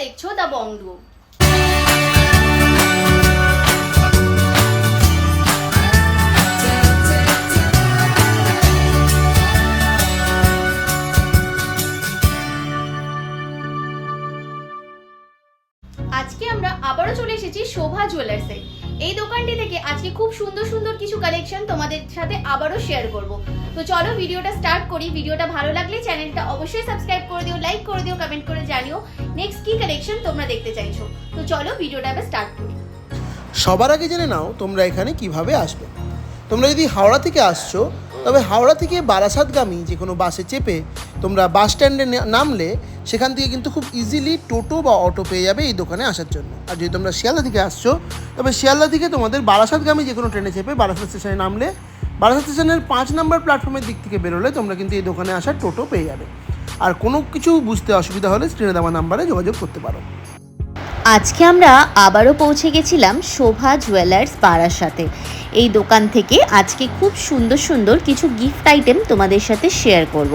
দেখছ দ্য বংডু আজকে আমরা আবারও চলে এসেছি শোভা জুয়েলার্সে। এই দোকানটি থেকে আজকে খুব সুন্দর সুন্দর কিছু কালেকশন তোমাদের সাথে আবারও শেয়ার করব। তো চলো ভিডিওটা স্টার্ট করি। ভিডিওটা ভালো লাগলে চ্যানেলটা অবশ্যই সাবস্ক্রাইব করে দিও লাইক করে দিও কমেন্ট করে জানিও নেক্সট কি কালেকশন তোমরা দেখতে চাইছো। তো চলো ভিডিওটা এবার স্টার্ট করি। সবার আগে জেনে নাও তোমরা এখানে কীভাবে আসবে। তোমরা যদি হাওড়া থেকে আসছো তবে হাওড়া থেকে বারাসাতগামী যে কোনো বাসে চেপে তোমরা বাস স্ট্যান্ডে নামলে সেখান থেকে কিন্তু খুব ইজিলি টোটো বা অটো পেয়ে যাবে এই দোকানে আসার জন্য। আর যদি তোমরা শিয়ালদা থেকে আসছো, তবে শিয়ালদা থেকে তোমাদের বারাসাতগামী যে কোনো ট্রেনে চেপে বারাসাত স্টেশনে নামলে, বারাসাত স্টেশনের পাঁচ নম্বর প্ল্যাটফর্মের দিক থেকে বেরোলে তোমরা কিন্তু এই দোকানে আসার টোটো পেয়ে যাবে। আর কোনো কিছু বুঝতে অসুবিধা হলে স্ক্রিনে দেওয়া নাম্বারে যোগাযোগ করতে পারো। আজকে আমরা আবারও পৌঁছে গেছিলাম শোভা জুয়েলার্স পাড়ার সাথে। এই দোকান থেকে আজকে খুব সুন্দর সুন্দর কিছু গিফট আইটেম তোমাদের সাথে শেয়ার করব।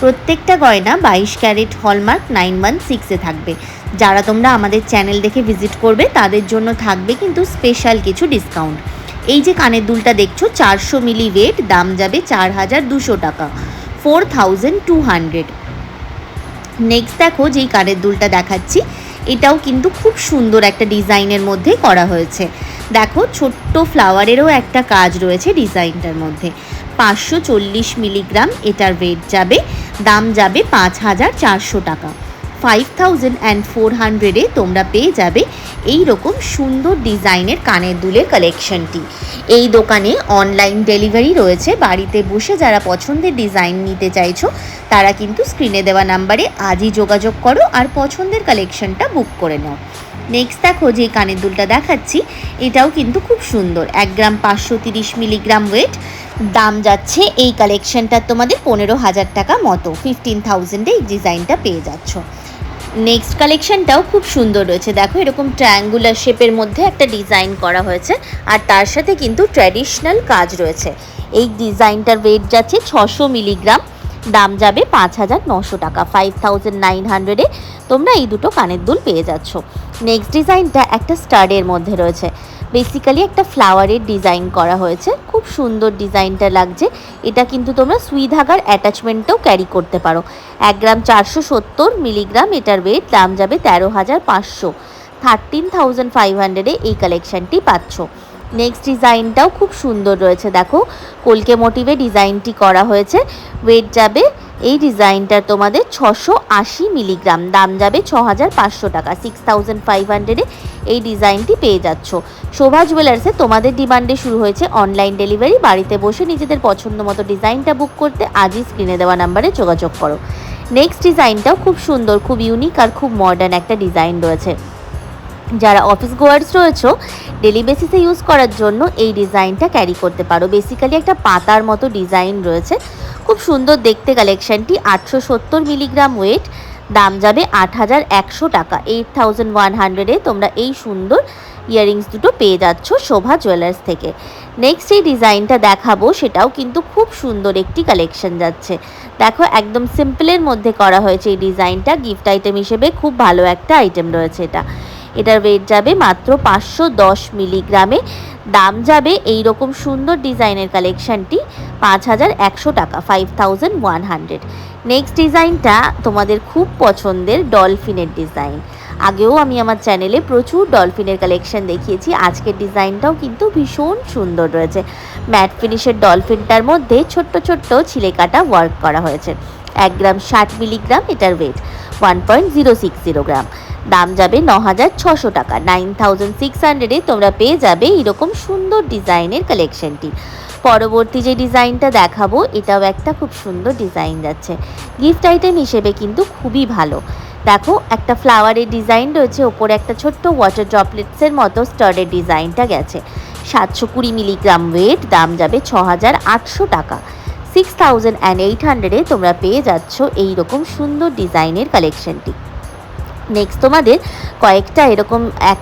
প্রত্যেকটা গয়না বাইশ ক্যারেট হলমার্ক নাইন ওয়ান সিক্সে থাকবে। যারা তোমরা আমাদের চ্যানেল দেখে ভিজিট করবে, তাদের জন্য থাকবে কিন্তু স্পেশাল কিছু ডিসকাউন্ট এই যে কানের দুলটা দেখছ, চারশো মিলি ওয়েট দাম যাবে চার হাজার দুশো টাকা। Four thousand two hundred next দেখো যেই কানের দুলটা দেখাচ্ছি এটাও কিন্তু খুব সুন্দর একটা ডিজাইনের মধ্যে করা হয়েছে। দেখো, ছোট্ট ফ্লাওয়ারেরও একটা কাজ রয়েছে ডিজাইনটার মধ্যে। পাঁচশো চল্লিশ মিলিগ্রাম এটার ওয়েট যাবে, দাম যাবে পাঁচ হাজার চারশো টাকা। ফাইভ থাউজেন্ড অ্যান্ড ফোর হান্ড্রেডে তোমরা পেয়ে যাবে এই রকম সুন্দর ডিজাইনের কানের দুলের কালেকশনটি এই দোকানে অনলাইন ডেলিভারি রয়েছে। বাড়িতে বসে যারা পছন্দের ডিজাইন নিতে চাইছো, তারা কিন্তু স্ক্রিনে দেওয়া নাম্বারে আজই যোগাযোগ করো আর পছন্দের কালেকশনটা বুক করে নাও। নেক্সট দেখো, যে কানের দুলটা দেখাচ্ছি, এটাও কিন্তু খুব সুন্দর। এক গ্রাম পাঁচশো তিরিশ মিলিগ্রাম ওয়েট দাম যাচ্ছে এই কালেকশনটা তোমাদের পনেরো হাজার টাকা মতো। ফিফটিন থাউজেন্ডে এই ডিজাইনটা পেয়ে যাচ্ছ। নেক্সট কালেকশনটাও খুব সুন্দর রয়েছে। দেখো, এরকম ট্রায়াঙ্গুলার শেপের মধ্যে একটা ডিজাইন করা হয়েছে। আর তার সাথে কিন্তু ট্র্যাডিশনাল কাজ রয়েছে। এই ডিজাইনটার ওয়েট যাচ্ছে ছশো মিলিগ্রাম। দাম যাবে পাঁচ হাজার নশো টাকা ফাইভ থাউজেন্ড নাইন হান্ড্রেডে তোমরা এই দুটো কানের দুল পেয়ে যাচ্ছ। নেক্সট ডিজাইনটা একটা স্টাডের মধ্যে রয়েছে। বেসিক্যালি একটা ফ্লাওয়ারের ডিজাইন করা হয়েছে। খুব সুন্দর ডিজাইনটা লাগছে। এটা কিন্তু তোমরা সুই ধাগার অ্যাটাচমেন্টও ক্যারি করতে পারো। এক গ্রাম চারশো সত্তর মিলিগ্রাম এটার ওয়েট দাম যাবে তেরো হাজার পাঁচশো। থার্টিন থাউজেন্ড ফাইভ হান্ড্রেডে এই কালেকশনটি পাচ্ছ। নেক্সট ডিজাইনটাও খুব সুন্দর রয়েছে, দেখো। কলকে মোটিভে ডিজাইনটি করা হয়েছে। ওয়েট যাবে এই ডিজাইনটার তোমাদের ছশো আশি মিলিগ্রাম। দাম যাবে ছ হাজার পাঁচশো টাকা। সিক্স থাউজেন্ড ফাইভ হান্ড্রেডে এই ডিজাইনটি পেয়ে যাচ্ছ। শোভা জুয়েলার্সে তোমাদের ডিমান্ডে শুরু হয়েছে অনলাইন ডেলিভারি বাড়িতে বসে নিজেদের পছন্দ মতো ডিজাইনটা বুক করতে আজই স্ক্রিনে দেওয়া নাম্বারে যোগাযোগ করো। নেক্সট ডিজাইনটাও খুব সুন্দর, খুব ইউনিক আর খুব মডার্ন একটা ডিজাইন রয়েছে। যারা অফিস গোয়ার্স রয়েছে ডেলি বেসিসে ইউজ করার জন্য এই ডিজাইনটা ক্যারি করতে পারো। বেসিক্যালি একটা পাতার মতো ডিজাইন রয়েছে। খুব সুন্দর দেখতে কালেকশনটি আটশো সত্তর মিলিগ্রাম ওয়েট দাম যাবে আট হাজার একশো টাকা। এইট থাউজেন্ড ওয়ান হান্ড্রেডে তোমরা এই সুন্দর ইয়াররিংস দুটো পেয়ে যাচ্ছ শোভা জুয়েলার্স থেকে। নেক্সট এই ডিজাইনটা দেখাবো, সেটাও কিন্তু খুব সুন্দর একটি কালেকশন যাচ্ছে। দেখো, একদম সিম্পলের মধ্যে করা হয়েছে এই ডিজাইনটা গিফট আইটেম হিসেবে খুব ভালো একটা আইটেম রয়েছে এটা। এটার ওয়েট যাবে মাত্র পাঁচশো দশ মিলিগ্রামে। দাম যাবে এই রকম সুন্দর ডিজাইনের কালেকশানটি পাঁচ হাজার একশো টাকা five thousand one hundred next ডিজাইনটা তোমাদের খুব পছন্দের ডলফিনের ডিজাইন। আগেও আমি আমার চ্যানেলে প্রচুর ডলফিনের কালেকশন দেখিয়েছি, আজকের ডিজাইনটাও কিন্তু ভীষণ সুন্দর রয়েছে। ম্যাট ফিনিশের ডলফিনটার মধ্যে ছোট্ট ছোট্ট ছিলে কাটা ওয়ার্ক করা হয়েছে। এক গ্রাম ষাট মিলিগ্রাম এটার weight one point zero six zero গ্রাম। দাম যাবে ন হাজার ছশো টাকা। নাইন থাউজেন্ড সিক্স হান্ড্রেডে তোমরা পেয়ে যাবে এরকম সুন্দর ডিজাইনের কালেকশনটি পরবর্তী যে ডিজাইনটা দেখাবো, এটাও একটা খুব সুন্দর ডিজাইন যাচ্ছে। গিফট আইটেম হিসেবে কিন্তু খুবই ভালো। দেখো, একটা ফ্লাওয়ারের ডিজাইন রয়েছে, ওপরে একটা ছোট্ট ওয়াটার ড্রপলেটসের মতো স্টারের ডিজাইনটা গেছে। সাতশো কুড়ি মিলিগ্রাম ওয়েট দাম যাবে ছ হাজার আটশো টাকা। সিক্স থাউজেন্ড অ্যান্ড এইট হান্ড্রেডে তোমরা পেয়ে যাচ্ছ এই রকম সুন্দর ডিজাইনের কালেকশনটি। নেক্সট তোমাদের কয়েকটা এরকম এক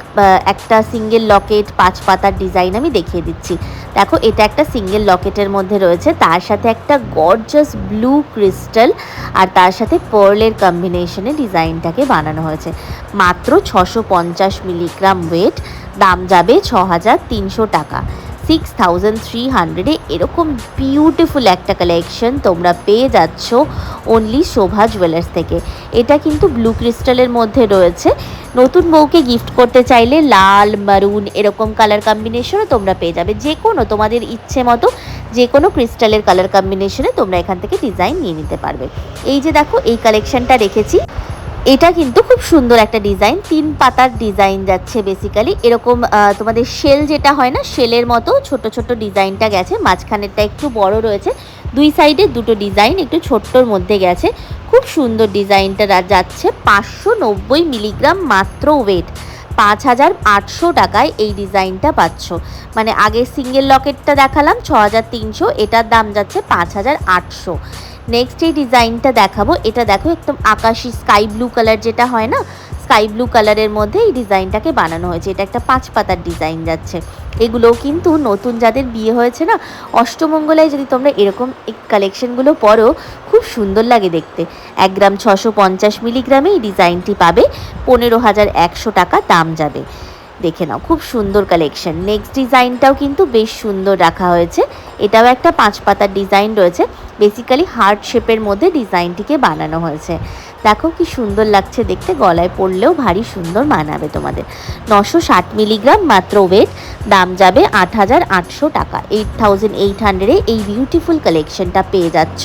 একটা সিঙ্গেল লকেট পাঁচ পাতার ডিজাইন আমি দেখিয়ে দিচ্ছি। দেখো, এটা একটা সিঙ্গেল লকেটের মধ্যে রয়েছে, তার সাথে একটা গর্জাস ব্লু ক্রিস্টাল আর তার সাথে পার্লের কম্বিনেশনে ডিজাইনটাকে বানানো হয়েছে। মাত্র ছশো পঞ্চাশ মিলিগ্রাম ওয়েট দাম যাবে ছ হাজার তিনশো টাকা। সিক্স থাউজেন্ড থ্রি হান্ড্রেডে এরকম বিউটিফুল একটা কালেকশন তোমরা পেয়ে যাচ্ছ অনলি শোভা জুয়েলার্স থেকে। এটা কিন্তু ব্লু ক্রিস্টালের মধ্যে রয়েছে। নতুন বউকে গিফট করতে চাইলে লাল মারুন এরকম কালার কম্বিনেশনও তোমরা পেয়ে যাবে। যে কোনো তোমাদের ইচ্ছে মতো যে কোনো ক্রিস্টালের কালার কম্বিনেশনে তোমরা এখান থেকে ডিজাইন নিয়ে নিতে পারবে। এই যে দেখো, এই কালেকশনটা রেখেছি। এটা কিন্তু খুব সুন্দর একটা ডিজাইন। তিন পাতার ডিজাইন যাচ্ছে বেসিক্যালি এরকম তোমাদের শেল যেটা হয় না শেলের মতো ছোট ছোট ডিজাইনটা গেছে। মাঝখানেরটা একটু বড় রয়েছে। দুই সাইডে দুটো ডিজাইন একটু ছোট্টর মধ্যে গেছে। খুব সুন্দর ডিজাইনটা যাচ্ছে। পাঁচশো নব্বই মিলিগ্রাম মাত্র ওয়েট পাঁচ হাজার আটশো টাকায় এই ডিজাইনটা পাচ্ছ। মানে আগে সিঙ্গেল লকেটটা দেখালাম, ছ হাজার তিনশো। এটার দাম যাচ্ছে পাঁচ হাজার আটশো। নেক্সট এই ডিজাইনটা দেখাবো, এটা দেখো একদম আকাশি স্কাই ব্লু কালার যেটা হয় না? স্কাই ব্লু কালারের মধ্যে এই ডিজাইনটাকে বানানো হয়েছে। এটা একটা পাঁচ পাতার ডিজাইন যাচ্ছে। এগুলোও কিন্তু নতুন যাদের বিয়ে হয়েছে না, অষ্টমঙ্গলায় যদি তোমরা এরকম কালেকশনগুলো পরো, খুব সুন্দর লাগে দেখতে। এক গ্রাম ছশো পঞ্চাশ মিলিগ্রামে এই ডিজাইনটি পাবে। পনেরো হাজার একশো টাকা দাম যাবে। দেখে নাও, খুব সুন্দর কালেকশন নেক্সট ডিজাইনটাও কিন্তু বেশ সুন্দর রাখা হয়েছে। এটাও একটা পাঁচ পাতার ডিজাইন রয়েছে। বেসিক্যালি হার্ট শেপের মধ্যে ডিজাইনটিকে বানানো হয়েছে। দেখো কি সুন্দর লাগছে দেখতে, গলায় পরলেও ভারী সুন্দর মানাবে তোমাদের। নশো ষাট মিলিগ্রাম মাত্র ওয়েট দাম যাবে আট হাজার আটশো টাকা। এইট থাউজেন্ড এইট হান্ড্রেডে এই বিউটিফুল কালেকশনটা পেয়ে যাচ্ছ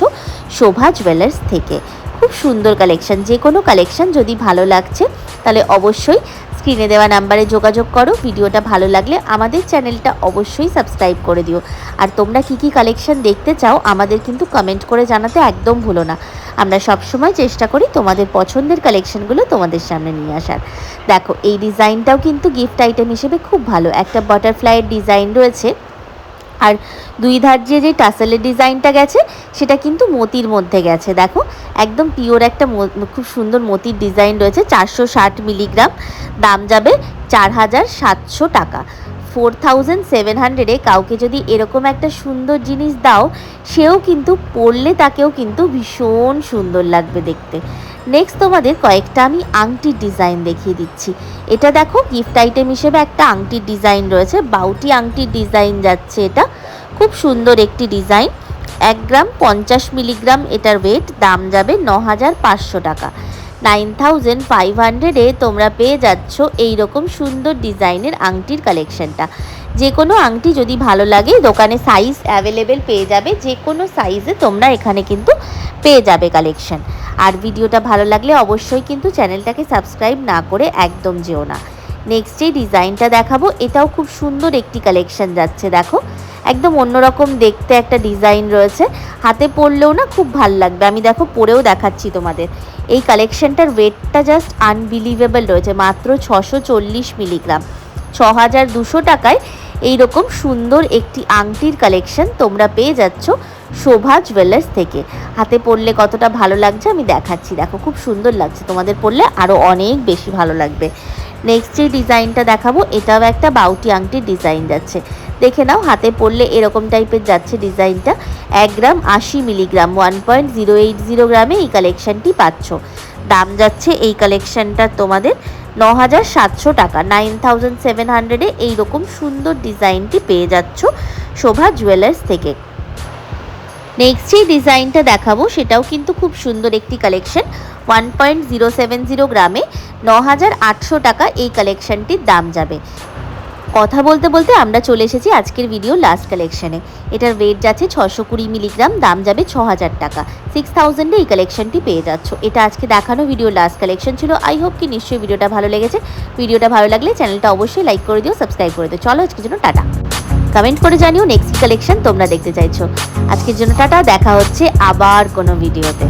শোভা জুয়েলার্স থেকে। খুব সুন্দর কালেকশন যে কোনো কালেকশন যদি ভালো লাগছে, তাহলে অবশ্যই স্ক্রিনে দেওয়া নাম্বারে যোগাযোগ করো। ভিডিওটা ভালো লাগলে আমাদের চ্যানেলটা অবশ্যই সাবস্ক্রাইব করে দিও। আর তোমরা কি কি কালেকশন দেখতে চাও, আমাদের কিন্তু কমেন্ট করে জানাতে একদম ভুলো না। আমরা সবসময় চেষ্টা করি তোমাদের পছন্দের কালেকশনগুলো তোমাদের সামনে নিয়ে আসার। দেখো, এই ডিজাইনটাও কিন্তু গিফট আইটেম হিসেবে খুব ভালো। একটা বাটারফ্লাইয়ের ডিজাইন রয়েছে। আর দুই ধার যে যে টাসেলের ডিজাইনটা গেছে, সেটা কিন্তু মতির মধ্যে গেছে। দেখো, একদম পিওর একটা খুব সুন্দর মতির ডিজাইন রয়েছে, চারশো ষাট মিলিগ্রাম। দাম যাবে চার হাজার সাতশো টাকা। ফোর থাউজেন্ড সেভেন হান্ড্রেডে কাউকে যদি এরকম একটা সুন্দর জিনিস দাও, সেও কিন্তু পরলে তাকেও কিন্তু ভীষণ সুন্দর লাগবে দেখতে। নেক্সট তোমাদের কয়েকটা আমি আংটির ডিজাইন দেখিয়ে দিচ্ছি। এটা দেখো গিফট আইটেম হিসেবে একটা আংটির ডিজাইন রয়েছে। বাউটি আংটির ডিজাইন যাচ্ছে এটা। খুব সুন্দর একটি ডিজাইন এক গ্রাম পঞ্চাশ মিলিগ্রাম এটার ওয়েট দাম যাবে ন হাজার পাঁচশো টাকা। নাইন থাউজেন্ড ফাইভ হান্ড্রেডে তোমরা পেয়ে যাচ্ছ এই রকম সুন্দর ডিজাইনের আংটির কালেকশনটা। যে কোনো আংটি যদি ভালো লাগে, দোকানে সাইজ অ্যাভেলেবেল পেয়ে যাবে যে কোনো সাইজে তোমরা এখানে কিন্তু পেয়ে যাবে কালেকশন আর ভিডিওটা ভালো লাগলে অবশ্যই কিন্তু চ্যানেলটাকে সাবস্ক্রাইব না করে একদম যেও না। নেক্সট ডিজাইনটা দেখাবো, এটাও খুব সুন্দর একটি কালেকশন যাচ্ছে, দেখো। একদম অন্যরকম দেখতে একটা ডিজাইন রয়েছে। হাতে পরলেও না খুব ভালো লাগবে। আমি দেখো পরেও দেখাচ্ছি তোমাদের। এই কালেকশনটার ওয়েটটা জাস্ট আনবিলিভেবল রয়েছে, মাত্র ছশো চল্লিশ মিলিগ্রাম ছ হাজার দুশো টাকায় এই রকম সুন্দর একটি আংটির কালেকশন তোমরা পেয়ে যাচ্ছ শোভা জুয়েলার্স থেকে। হাতে পরলে কতটা ভালো লাগছে আমি দেখাচ্ছি। দেখো, খুব সুন্দর লাগছে। তোমাদের পরলে আরও অনেক বেশি ভালো লাগবে। নেক্সট যে ডিজাইনটা দেখাবো, এটাও একটা বাউটি আংটির ডিজাইন যাচ্ছে। দেখে নাও, হাতে পরলে এরকম টাইপের যাচ্ছে ডিজাইনটা। এক গ্রাম আশি milligram one point zero eight zero গ্রামে এই কালেকশনটি পাচ্ছ। দাম যাচ্ছে এই কালেকশনটা তোমাদের ন হাজার সাতশো টাকা। নাইন থাউজেন্ড সেভেন হান্ড্রেডে এইরকম সুন্দর ডিজাইনটি পেয়ে যাচ্ছ শোভা জুয়েলার্স থেকে। নেক্সট যে ডিজাইনটা দেখাবো, সেটাও কিন্তু খুব সুন্দর একটি collection. One point zero seven zero গ্রামে ন হাজার আটশো টাকা এই কালেকশনটির দাম যাবে। কথা বলতে বলতে আমরা চলে এসেছি আজকের ভিডিও লাস্ট কালেকশনে এটার ওয়েট যাচ্ছে ছশো কুড়ি মিলিগ্রাম দাম যাবে ছ হাজার টাকা সিক্স থাউজেন্ডে এই কালেকশনটি পেয়ে যাচ্ছ। এটা আজকে দেখানো ভিডিও লাস্ট কালেকশন ছিল। আই হোপ কি নিশ্চয়ই ভিডিওটা ভালো লেগেছে। ভিডিওটা ভালো লাগলে চ্যানেলটা অবশ্যই লাইক করে দিও সাবস্ক্রাইব করে দিও। চলো আজকের জন্য টাটা। কমেন্ট করে জানিও নেক্সট কালেকশন তোমরা দেখতে চাইছো। আজকের জন্য টাটা। দেখা হচ্ছে আবার কোনো ভিডিওতে